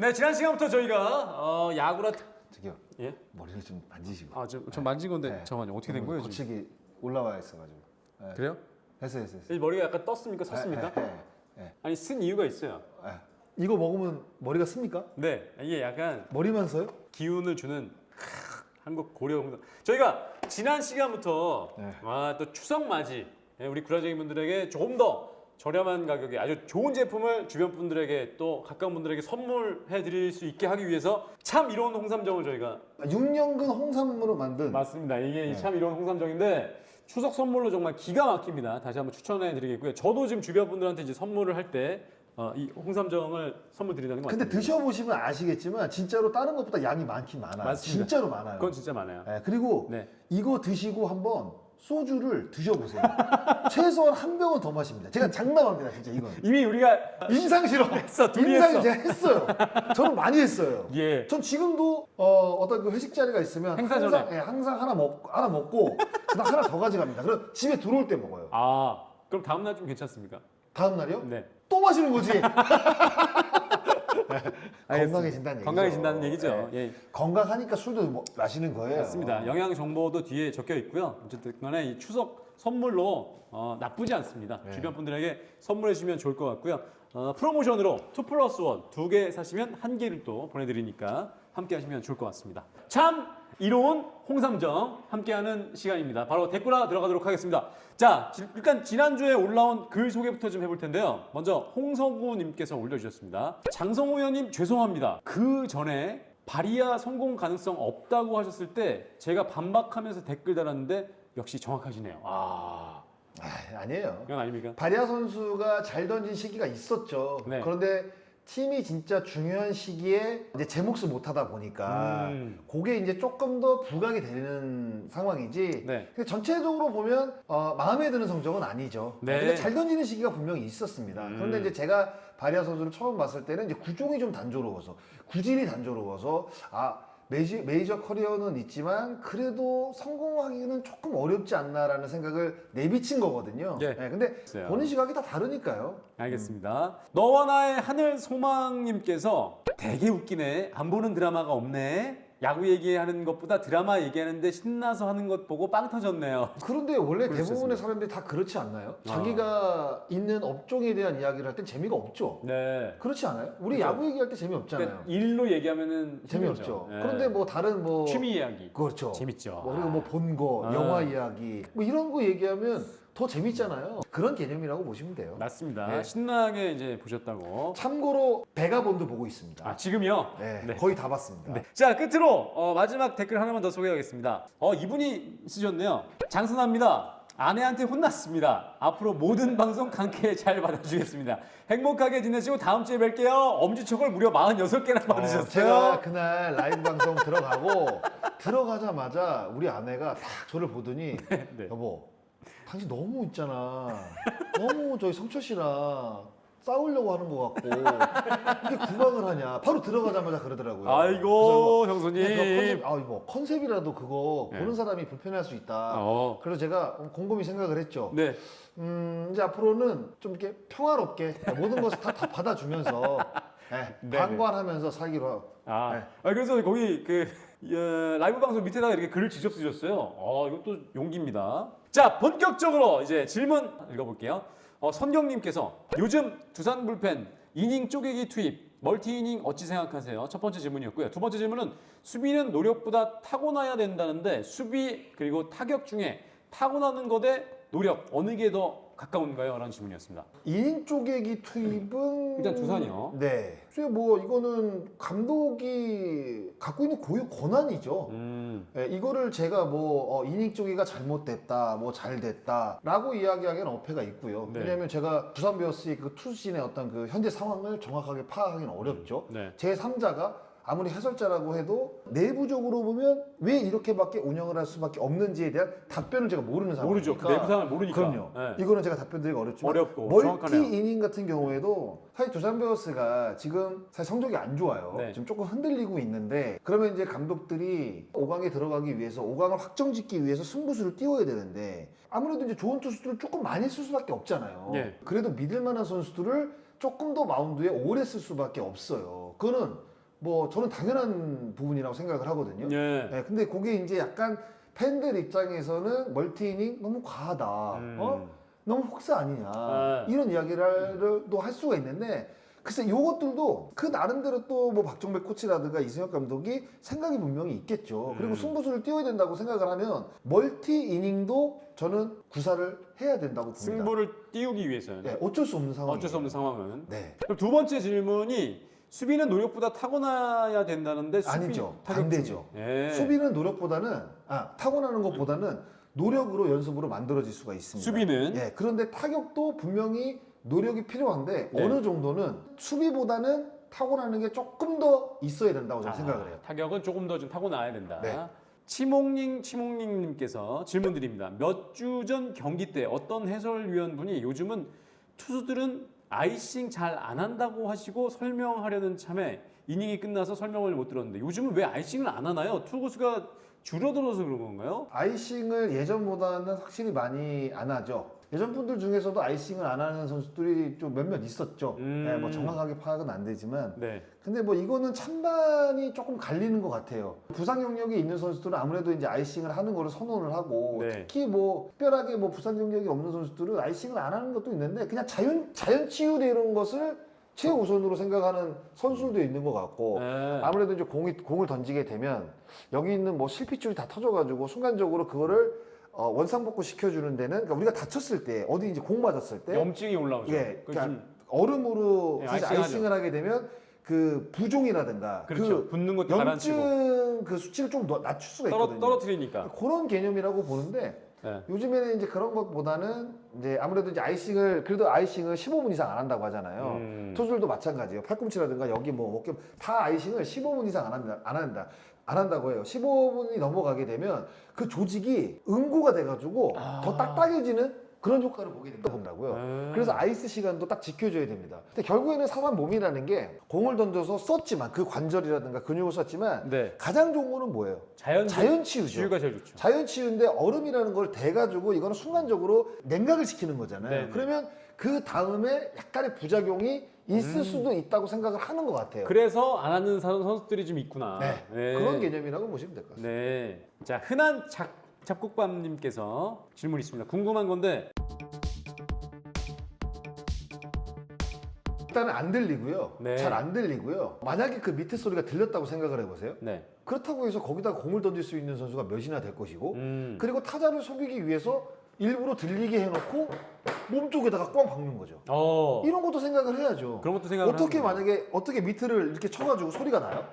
네, 지난 시간부터 저희가 어, 야구라 특... 저기요 예? 머리를 좀 만지시고 아, 저, 저 만진 건데 네. 잠깐만요. 어떻게 된 거예요, 지금? 거칠게 올라와 있어가지고 네. 그래요? 됐어 됐어 이 머리가 약간 떴습니까? 섰습니까? 네, 네, 네. 아니, 쓴 이유가 있어요. 네. 이거 먹으면 머리가 씁니까? 네, 이게 약간 머리만 써요? 기운을 주는 크, 한국 고려 홍삼. 저희가 지난 시간부터 네. 아, 또 추석 맞이 예, 우리 구라쟁이 분들에게 조금 더 저렴한 가격에 아주 좋은 제품을 주변 분들에게 또 가까운 분들에게 선물해 드릴 수 있게 하기 위해서 참 이로운 홍삼정을 저희가 6년근 홍삼으로 만든 맞습니다. 이게 네. 참 이로운 홍삼정인데 추석 선물로 정말 기가 막힙니다. 다시 한번 추천해 드리겠고요. 저도 지금 주변 분들한테 이제 선물을 할때 어, 이 홍삼정을 선물 드린다는 거 근데 맞습니다. 드셔보시면 아시겠지만 진짜로 다른 것보다 양이 많긴 많아요 맞습니다. 진짜로 많아요 그건 진짜 많아요. 네, 그리고 네. 이거 드시고 한번 소주를 드셔보세요 최소한 한 병은 더 마십니다 제가 장담합니다 진짜 이건 이미 우리가 인상 실험 했어, 둘이 인상 했어. 제가 했어요 저는 많이 했어요 예. 전 지금도 어, 어떤 그 회식 자리가 있으면 행사 항상, 전에. 예, 항상 하나 먹 하나 먹고 그다음 하나 더 가져갑니다. 그럼 집에 들어올 때 먹어요. 아, 그럼 다음 날 좀 괜찮습니까? 다음 날이요? 네. 또 마시는 거지. 건강해진다는 얘기죠. 건강해진다는 얘기죠. 예. 예. 건강하니까 술도 뭐- 마시는 거예요. 맞습니다. 영양 정보도 뒤에 적혀 있고요. 어쨌든 간에 이 추석 선물로 어, 나쁘지 않습니다. 네. 주변 분들에게 선물해 주시면 좋을 것 같고요. 어, 프로모션으로 2 플러스 1 두 개 사시면 한 개를 또 보내드리니까 함께 하시면 좋을 것 같습니다. 참 이로운 홍삼정 함께하는 시간입니다. 바로 댓글화 들어가도록 하겠습니다. 자, 지- 일단 지난주에 올라온 글 소개부터 좀 해볼 텐데요. 먼저 홍서구님께서 올려주셨습니다. 장성호 의원님 죄송합니다. 그 전에 바리아 성공 가능성 없다고 하셨을 때 제가 반박하면서 댓글 달았는데 역시 정확하시네요. 아, 아, 아니에요. 이건 아닙니까? 바리아 선수가 잘 던진 시기가 있었죠. 네. 그런데 팀이 진짜 중요한 시기에 이제 제 몫을 못 하다 보니까 음. 그게 이제 조금 더 부각이 되는 상황이지. 네. 근데 전체적으로 보면 어, 마음에 드는 성적은 아니죠. 네. 근데 잘 던지는 시기가 분명히 있었습니다. 음. 그런데 이제 제가 바리아 선수를 처음 봤을 때는 이제 구종이 좀 단조로워서 구질이 단조로워서 아 메이저, 메이저 커리어는 있지만 그래도 성공하기는 조금 어렵지 않나라는 생각을 내비친 거거든요. 예. 네, 근데 글쎄요. 보는 시각이 다 다르니까요. 알겠습니다. 너와 나의 하늘 소망님께서 되게 웃기네. 안 보는 드라마가 없네. 야구 얘기하는 것보다 드라마 얘기하는데 신나서 하는 것 보고 빵 터졌네요. 그런데 원래 대부분의. 사람들이 다 그렇지 않나요? 아. 자기가 있는 업종에 대한 이야기를 할 땐 재미가 없죠. 네. 그렇지 않아요? 우리 그렇죠. 야구 얘기할 때 재미없잖아요. 그러니까 일로 얘기하면은 재미없죠. 힘들죠. 네. 그런데 뭐 다른 뭐 취미 이야기 그렇죠. 재밌죠. 뭐 그리고 뭐 본 거, 아. 영화 이야기 뭐 이런 거 얘기하면 더 재밌잖아요. 그런 개념이라고 보시면 돼요. 맞습니다. 네. 신나게 이제 보셨다고. 참고로 베가본도 보고 있습니다. 아 지금요? 네, 네. 거의 다 봤습니다. 네. 자 끝으로 어, 마지막 댓글 하나만 더 소개하겠습니다. 어 이분이 쓰셨네요. 장선합니다. 아내한테 혼났습니다. 앞으로 모든 방송 강쾌 잘 받아주겠습니다. 행복하게 지내시고 다음 주에 뵐게요. 엄지척을 무려 46개나 어, 받으셨어요. 제가 그날 라이브 방송 들어가고 들어가자마자 우리 아내가 딱 저를 보더니 네. 여보 당신 너무 있잖아 너무 저희 성철 씨랑 싸우려고 하는 것 같고 이게 구박을 하냐 바로 들어가자마자 그러더라고요 아이고 그래서 형수님. 네, 그 컨셉, 아, 뭐 컨셉이라도 그거 네. 보는 사람이 불편할 수 있다. 어. 그래서 제가 곰곰이 생각을 했죠. 네. 음, 이제 앞으로는 좀 이렇게 평화롭게 모든 것을 다, 다 받아주면서 예, 네, 방관하면서 살기로 하고. 아, 네. 아, 그래서 거기 그 어, 라이브 방송 밑에다가 이렇게 글을 직접 쓰셨어요. 어, 이것도 용기입니다. 자, 본격적으로 이제 질문 읽어볼게요. 어, 선경님께서 요즘 두산 불펜 이닝 쪼개기 투입 멀티 이닝 어찌 생각하세요? 첫 번째 질문이었고요. 두 번째 질문은 수비는 노력보다 타고나야 된다는데 수비 그리고 타격 중에 타고나는 것 대 노력 어느 게 더 가까운가요? 라는 질문이었습니다. 이닝 쪼개기 투입은 일단 두산이요. 네. 글쎄요, 뭐 이거는 감독이 갖고 있는 고유 권한이죠. 음, 예, 이거를 제가 뭐 어, 이닝 쪼개기가 잘못됐다, 뭐 잘됐다라고 이야기하기에는 어폐가 있고요. 네. 왜냐하면 제가 부산 베어스의 그 투수진의 어떤 그 현재 상황을 정확하게 파악하기는 어렵죠. 네. 제 3자가 아무리 해설자라고 해도 내부적으로 보면 왜 이렇게밖에 운영을 할 수밖에 없는지에 대한 답변을 제가 모르는 상황이니까 모르죠. 그 내부 상황을 모르니까. 그럼요. 네. 이거는 제가 답변드리기 어렵지만 어렵고 멀티 정확하네요. 이닝 같은 경우에도 사실 두산 베어스가 지금 사실 성적이 안 좋아요. 네. 지금 조금 흔들리고 있는데 그러면 이제 감독들이 5강에 들어가기 위해서 5강을 확정짓기 위해서 승부수를 띄워야 되는데 아무래도 이제 좋은 투수들을 조금 많이 쓸 수밖에 없잖아요. 예. 그래도 믿을 만한 선수들을 조금 더 마운드에 오래 쓸 수밖에 없어요. 그거는 뭐 저는 당연한 부분이라고 생각을 하거든요. 예. 네, 근데 그게 이제 약간 팬들 입장에서는 멀티 이닝 너무 과하다. 음. 어? 너무 혹사 아니냐. 네. 이런 이야기를 또할 수가 있는데 글쎄 요것들도 그 나름대로 또 뭐 박정배 코치라든가 이승엽 감독이 생각이 분명히 있겠죠. 그리고 음. 승부수를 띄워야 된다고 생각을 하면 멀티 이닝도 저는 구사를 해야 된다고 봅니다. 승부를 띄우기 위해서는 네, 어쩔 수 없는 상황. 어쩔 수 없는 상황은. 네. 그럼 두 번째 질문이 수비는 노력보다 타고나야 된다는데 수비 아니죠. 타격 반대죠. 중에. 예. 수비는 노력보다는 아 타고나는 것보다는 노력으로 연습으로 만들어질 수가 있습니다. 수비는 예, 그런데 타격도 분명히 노력이 필요한데 네. 어느 정도는 수비보다는 타고나는 게 조금 더 있어야 된다고 저는 아, 생각을 해요. 타격은 조금 더 좀 타고 나야 된다. 네. 치몽님, 치몽님께서 질문 드립니다. 몇 주 전 경기 때 어떤 해설위원분이 요즘은 투수들은 아이싱 잘 안 한다고 하시고 설명하려는 참에 이닝이 끝나서 설명을 못 들었는데 요즘은 왜 아이싱을 안 하나요? 투구수가 줄어들어서 그런 건가요? 아이싱을 예전보다는 확실히 많이 안 하죠. 예전 분들 중에서도 아이싱을 안 하는 선수들이 좀 몇몇 있었죠. 음. 예, 뭐 정확하게 파악은 안 되지만 네. 근데 뭐 이거는 찬반이 조금 갈리는 것 같아요. 부상 경력이 있는 선수들은 아무래도 이제 아이싱을 하는 거를 선호를 하고 네. 특히 뭐 특별하게 뭐 부상 경력이 없는 선수들은 아이싱을 안 하는 것도 있는데 그냥 자연 자연 치유되는 것을 최우선으로 생각하는 선수들도 있는 것 같고 네. 아무래도 이제 공이 공을 던지게 되면 여기 있는 뭐 실핏줄이 다 터져가지고 순간적으로 그거를 어, 원상복구 시켜주는 데는 그러니까 우리가 다쳤을 때 어디 이제 공 맞았을 때 염증이 올라오죠. 예, 그 그러니까 좀- 얼음으로 예, 사실 아이싱하죠. 아이싱을 하게 되면 그 부종이라든가 그렇죠. 그 붙는 것도 가라앉히고 염증 그 수치를 좀 낮- 낮출 수가 떨어, 있거든요. 떨어뜨리니까. 그런 개념이라고 보는데 네. 요즘에는 이제 그런 것보다는 이제 아무래도 이제 아이싱을 그래도 아이싱을 15분 이상 안 한다고 하잖아요. 음. 투수들도 마찬가지예요. 팔꿈치라든가 여기 뭐 어깨 다 아이싱을 15분 이상 안 한다 안 한다 안 한다고 해요. 15분이 넘어가게 되면 그 조직이 응고가 돼가지고 아. 더 딱딱해지는 그런 효과를 보게 된다 본다고요. 음. 그래서 아이스 시간도 딱 지켜줘야 됩니다. 근데 결국에는 사람 몸이라는 게 공을 던져서 썼지만 그 관절이라든가 근육을 썼지만 네. 가장 좋은 거는 뭐예요? 자연 자연 치유죠. 치유가 제일 좋죠. 자연 치유인데 얼음이라는 걸 대가지고 이거는 순간적으로 냉각을 시키는 거잖아요. 네네. 그러면 그 다음에 약간의 부작용이 있을 음. 수도 있다고 생각을 하는 것 같아요. 그래서 안 하는 선- 선수들이 좀 있구나. 네. 그런 개념이라고 보시면 될 것 같습니다. 네. 자, 흔한 작, 잡곡밥님께서 질문 있습니다. 궁금한 건데, 일단은 안 들리고요. 네. 잘 안 들리고요. 만약에 그 밑에 소리가 들렸다고 생각을 해보세요. 네. 그렇다고 해서 거기다 공을 던질 수 있는 선수가 몇이나 될 것이고 음. 그리고 타자를 속이기 위해서 일부러 들리게 해놓고 몸 쪽에다가 꽝 박는 거죠. 어. 이런 것도 생각을 해야죠. 그런 것도 생각을 어떻게 하는구나. 만약에 어떻게 밑을 이렇게 쳐가지고 소리가 나요?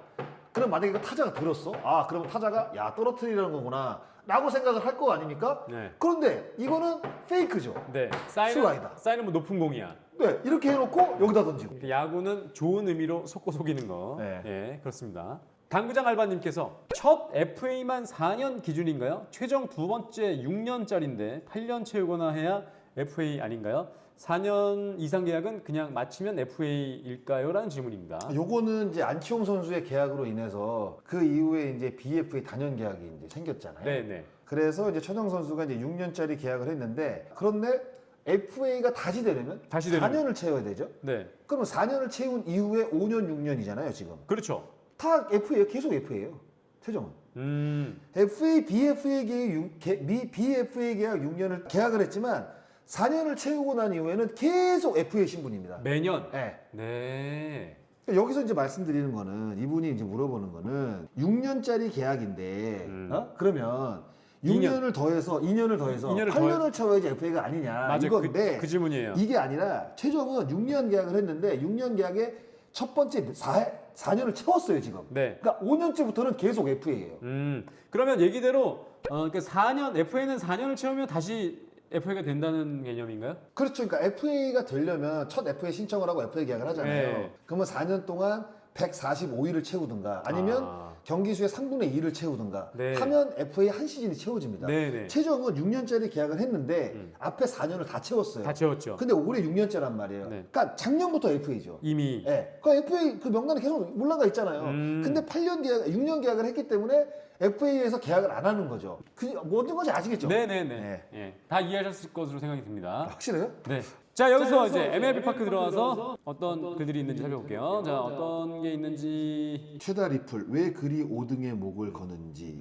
그럼 만약에 그 타자가 들었어? 아 그러면 타자가 야 떨어뜨리라는 거구나 라고 생각을 할 거 아닙니까? 네. 그런데 이거는 페이크죠. 네. 사인은, 슬라이더. 사인은 뭐 높은 공이야. 네 이렇게 해놓고 여기다 던지고 야구는 좋은 의미로 속고 속이는 거. 네. 예, 그렇습니다. 당구장 알바님께서 첫 FA만 4년 기준인가요? 최종 두 번째 6년짜리인데 8년 채우거나 해야 FA 아닌가요? 4년 이상 계약은 그냥 마치면 FA일까요? 라는 질문입니다. 요거는 이제 안치홍 선수의 계약으로 인해서 그 이후에 이제 BFA 단연 계약이 이제 생겼잖아요. 네네. 그래서 이제 천영 선수가 이제 6년짜리 계약을 했는데 그런데 FA가 다시 되려면 다시 되려면. 4년을 채워야 되죠. 네. 그러면 4년을 채운 이후에 5년, 6년이잖아요, 지금. 그렇죠. 다 FA예요. 계속 FA예요. 최종은. 음. FA, BFA 계약, 육- 개- 미- BFA 계약 6년을 계약을 했지만 4년을 채우고 난 이후에는 계속 FA 신분입니다. 매년. 네. 네. 여기서 이제 말씀드리는 거는 이분이 이제 물어보는 거는 6년짜리 계약인데 음. 어? 그러면 2년. 6년을 더해서 2년을 더해서 2년을 8년을 채워야지 FA가 아니냐 맞아요. 이건데 그, 그 질문이에요. 이게 아니라 최종은 6년 계약을 했는데 6년 계약에 첫 번째 4, 4년을 채웠어요 지금. 네. 그러니까 5년째부터는 계속 FA예요. 음. 그러면 얘기대로 어, 그러니까 4년 FA는 4년을 채우면 다시 FA가 된다는 개념인가요? 그렇죠. 그러니까 FA가 되려면 첫 FA 신청을 하고 FA 계약을 하잖아요. 네. 그러면 4년 동안 145일을 채우든가 아니면 아. 경기 수의 3분의 2를 채우든가 네. 하면 FA 한 시즌이 채워집니다. 네네. 최종은 6년짜리 계약을 했는데 음. 앞에 4년을 다 채웠어요. 다 채웠죠. 근데 올해 6년째란 말이에요. 네. 그러니까 작년부터 FA죠. 이미. 예. 그 FA 그 명단에 계속 올라가 있잖아요. 음. 근데 8년 계약, 6년 계약을 했기 때문에 FA에서 계약을 안 하는 거죠. 그 모든 것이 아시겠죠? 네네네. 네. 예. 다 이해하셨을 것으로 생각이 듭니다. 확실해요? 네. 자 여기서 이제 MLB 파크 들어와서 어떤 글들이 있는지 살펴볼게요. 자 어떤 게 있는지 최다 리플 왜 그리 5등의 목을 거는지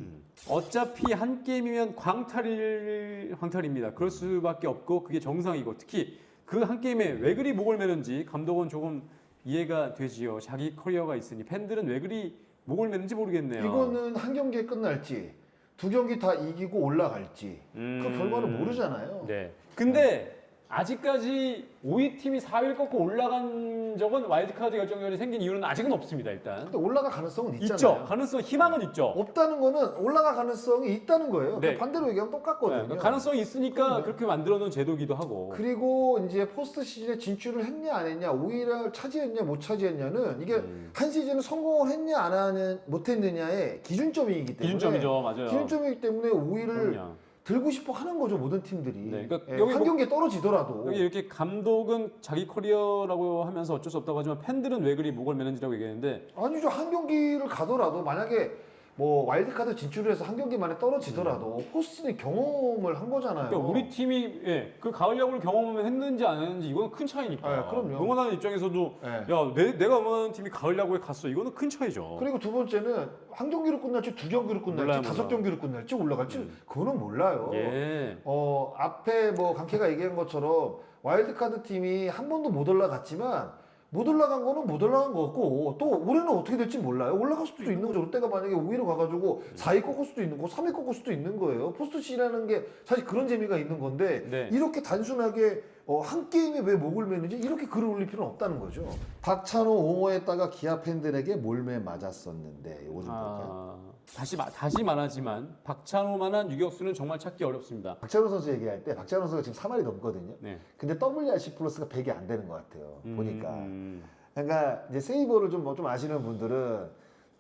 어차피 한 게임이면 광탈일 광탈입니다. 그럴 수밖에 없고 그게 정상이고 특히 그 한 게임에 왜 그리 목을 매는지 감독은 조금 이해가 되지요. 자기 커리어가 있으니 팬들은 왜 그리 목을 매는지 모르겠네요. 이거는 한 경기에 끝날지 두 경기 다 이기고 올라갈지 음. 그 결과를 모르잖아요. 네. 근데 아직까지 5위 팀이 4위를 꺾고 올라간 적은 와일드카드 결정전이 생긴 이유는 아직은 없습니다. 일단 근데 올라갈 가능성은 있잖아요. 있죠. 가능성, 희망은 있죠. 없다는 거는 올라갈 가능성이 있다는 거예요. 네. 반대로 얘기하면 똑같거든요. 네, 가능성이 있으니까 그렇게 만들어 놓은 제도기도 하고. 그리고 이제 포스트 시즌에 진출을 했냐 안 했냐, 5위를 차지했냐 못 차지했냐는 이게 음. 한 시즌을 성공을 했냐 안 하는 못 했느냐의 기준점이기 때문에 기준점이죠, 맞아요. 기준점이기 때문에 5위를 그럼요. 들고 싶어 하는 거죠 모든 팀들이. 네, 그러니까 예, 여기 한 뭐- 경기에 떨어지더라도 여기 이렇게 감독은 자기 커리어라고 하면서 어쩔 수 없다고 하지만 팬들은 왜 그리 목을 매는지라고 얘기했는데 아니죠 한 경기를 가더라도 만약에 뭐 와일드카드 진출을 해서 한 경기 만에 떨어지더라도 포스트는 경험을 한 거잖아요. 그러니까 우리 팀이 예, 그 가을 야구를 경험했는지 안 했는지 이거는 큰 차이니까. 아, 그럼요. 응원하는 입장에서도 예. 야, 내, 내가 응원하는 팀이 가을 야구에 갔어. 이거는 큰 차이죠. 그리고 두 번째는 한 경기로 끝날지 두 경기로 끝날지 몰라요, 다섯 몰라. 경기로 끝날지 올라갈지 음. 그거는 몰라요. 예. 어 앞에 뭐 강케가 얘기한 것처럼 와일드카드 팀이 한 번도 못 올라갔지만 못 올라간 거는 못 올라간 거고 또 올해는 어떻게 될지 몰라요. 올라갈 수도 있는 거죠. 롯데가 만약에 5위로 가가지고 4위 꺾을 수도 있는 거, 3위 꺾을 수도 있는 거예요. 포스트 C라는 게 사실 그런 재미가 있는 건데 네. 이렇게 단순하게 어, 한 게임에 왜 목을 매는지 이렇게 글을 올릴 필요는 없다는 거죠. 박찬호 옹호했다가 기아 팬들에게 몰매 맞았었는데 이거 좀 볼까요? 아, 다시 마- 다시 말하지만 박찬호만한 유격수는 정말 찾기 어렵습니다. 박찬호 선수 얘기할 때 박찬호 선수가 지금 3할이 넘거든요. 네. 근데 WRC 플러스가 100이 안 되는 것 같아요. 보니까. 음, 그러니까 이제 세이버를 좀 뭐 좀 아시는 분들은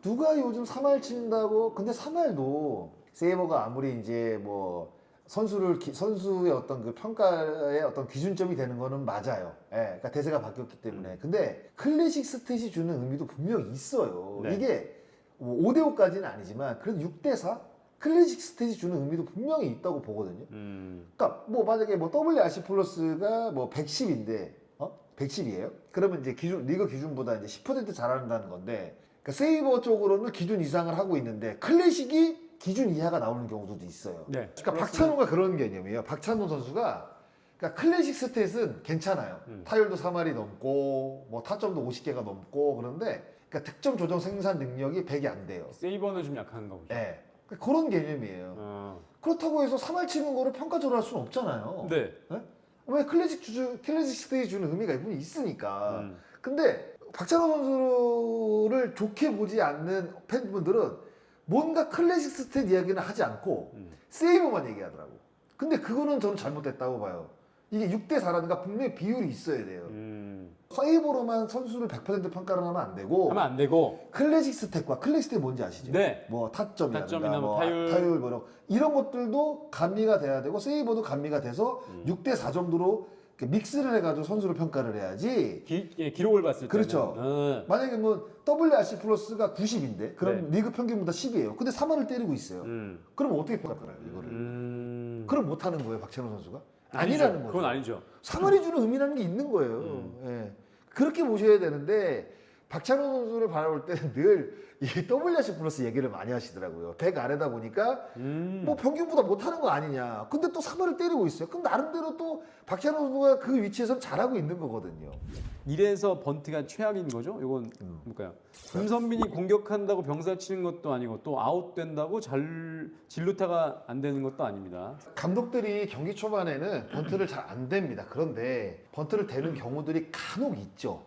누가 요즘 3할 친다고 근데 3할도 세이버가 아무리 이제 뭐 선수를 기- 선수의 어떤 그 평가의 어떤 기준점이 되는 거는 맞아요. 예. 그러니까 대세가 바뀌었기 때문에. 근데 클래식 스탯이 주는 의미도 분명히 있어요. 네. 이게 5대 5까지는 아니지만 그래도 6대 4 클래식 스탯이 주는 의미도 분명히 있다고 보거든요. 음. 그러니까 뭐 만약에 뭐 WRC 플러스가 뭐 110인데 어? 110이에요? 그러면 이제 기준 리그 기준보다 이제 10% 잘한다는 건데 그러니까 세이버 쪽으로는 기준 이상을 하고 있는데 클래식이 기준 이하가 나오는 경우도 있어요. 네. 그러니까 박찬호가 그런 개념이에요. 박찬호 선수가 그러니까 클래식 스탯은 괜찮아요. 음. 타율도 3할이 넘고 뭐 타점도 50개가 넘고 그런데 그러니까 득점 조정 생산 능력이 100이 안 돼요. 세이버는 좀 약한가 보죠. 예. 그러니까 그런 개념이에요. 어. 그렇다고 해서 3할 치는 거를 평가절하할 수는 없잖아요. 네. 왜 클래식 주주 클래식 스테이 주는 의미가 분명히 있으니까. 음. 근데 박찬호 선수를 좋게 보지 않는 팬분들은 뭔가 클래식 스탯 이야기는 하지 않고 음. 세이버만 얘기하더라고. 근데 그거는 저는 잘못됐다고 봐요. 이게 6대 4라든가 분명히 비율이 있어야 돼요. 음. 세이버로만 선수를 100% 평가를 하면 안 되고 하면 안 되고. 클래식 스탯과 클래식 스탯 뭔지 아시죠? 네. 뭐 타점이라든가 타점이나 뭐 뭐 타율. 타율 뭐 이런, 이런 것들도 감미가 돼야 되고 세이버도 감미가 돼서 음. 6대 4 정도로 이렇게 믹스를 해가지고 선수를 평가를 해야지. 기, 예, 기록을 봤을 때. 그렇죠. 어. 만약에 뭐 WRC 플러스가 90인데 그럼 리그 평균보다 10이에요. 근데 3할을 때리고 있어요. 네. 음. 그럼 어떻게 평가하나요 이거를? 음. 그럼 못하는 거예요 박찬호 선수가? 아니죠. 아니라는 거죠. 그건 아니죠. 3할이 주는 의미라는 게 있는 거예요. 음. 예. 그렇게 보셔야 되는데 박찬호 선수를 바라볼 때는 늘 이 WRC 플러스 얘기를 많이 하시더라고요. 100 아래다 보니까 음. 뭐 평균보다 못하는 거 아니냐. 근데 또 3할을 때리고 있어요. 그럼 나름대로 또 박찬호 선수가 그 위치에서 잘하고 있는 거거든요. 이래서 번트가 최악인 거죠? 이건 음. 뭘까요? 김선빈이 공격한다고 병살 치는 것도 아니고 또 아웃된다고 잘 진루타가 안 되는 것도 아닙니다. 감독들이 경기 초반에는 번트를 잘 안 됩니다. 그런데 번트를 대는 경우들이 간혹 있죠.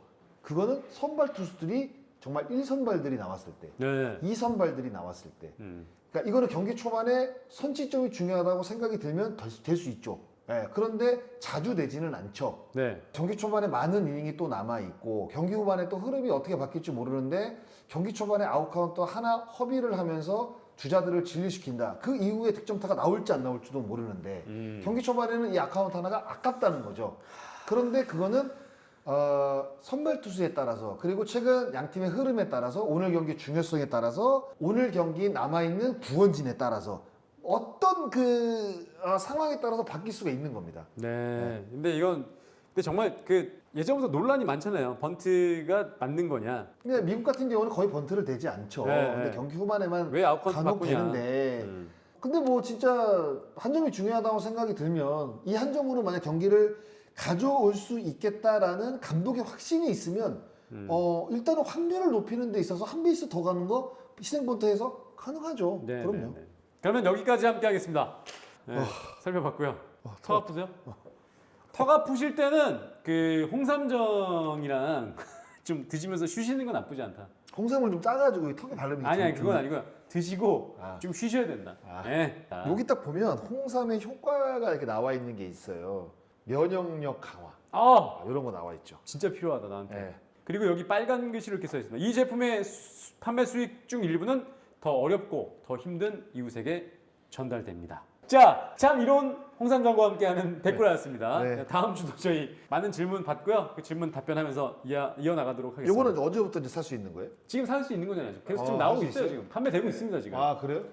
그거는 선발 투수들이 정말 1선발들이 나왔을 때, 네. 2선발들이 나왔을 때. 음. 그러니까 이거는 경기 초반에 선취점이 중요하다고 생각이 들면 될 수 있죠. 예, 그런데 자주 되지는 않죠. 네. 경기 초반에 많은 이닝이 또 남아 있고 경기 후반에 또 흐름이 어떻게 바뀔지 모르는데 경기 초반에 아웃 카운트 하나 허비를 하면서 주자들을 진리시킨다. 그 이후에 득점타가 나올지 안 나올지도 모르는데 음. 경기 초반에는 이 아카운트 하나가 아깝다는 거죠. 그런데 그거는 어, 선발 투수에 따라서 그리고 최근 양 팀의 흐름에 따라서 오늘 경기 중요성에 따라서 오늘 경기 남아 있는 구원진에 따라서 어떤 그 어, 상황에 따라서 바뀔 수가 있는 겁니다. 네. 근데 이건 근데 정말 그 예전부터 논란이 많잖아요. 번트가 맞는 거냐? 근데 미국 같은 경우는 거의 번트를 대지 않죠. 네, 근데 네. 경기 후반에만 왜 아웃카운트 간혹 바꾸냐? 되는데 음. 근데 뭐 진짜 한 점이 중요하다고 생각이 들면 이 한 점으로 만약 경기를 가져올 수 있겠다라는 감독의 확신이 있으면 음. 어 일단은 확률을 높이는 데 있어서 한 베이스 더 가는 거 희생 번트에서 가능하죠. 네, 그럼요. 네, 네. 그러면 여기까지 함께 하겠습니다. 네, 어. 살펴봤고요. 턱 아프세요? 턱 아프실 때는 그 홍삼정이랑 좀 드시면서 쉬시는 건 나쁘지 않다. 홍삼을 좀 짜가지고 이 턱에 바르면 아니 아니 좀- 그건 아니고요. 드시고 아. 좀 쉬셔야 된다. 아. 네. 자. 여기 딱 보면 홍삼의 효과가 이렇게 나와 있는 게 있어요. 면역력 강화 아 아, 이런 거 나와 있죠. 진짜 필요하다 나한테. 네. 그리고 여기 빨간 글씨로 이렇게 써 있습니다. 이 제품의 수- 판매 수익 중 일부는 더 어렵고 더 힘든 이웃에게 전달됩니다. 자, 참 이런 홍삼정과 함께하는 댓글이었습니다. 네. 다음 주도 저희 많은 질문 받고요. 그 질문 답변하면서 이어, 이어나가도록 하겠습니다. 요거는 어제부터 이제 살 수 있는 거예요? 지금 살 수 있는 거잖아요. 계속 지금 어, 나오고 할수 있어요. 있어요? 지금 판매되고 있습니다. 지금 아 그래요?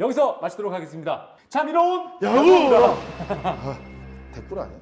여기서 마치도록 하겠습니다. 참 이로운 야구! 댓글 아니야?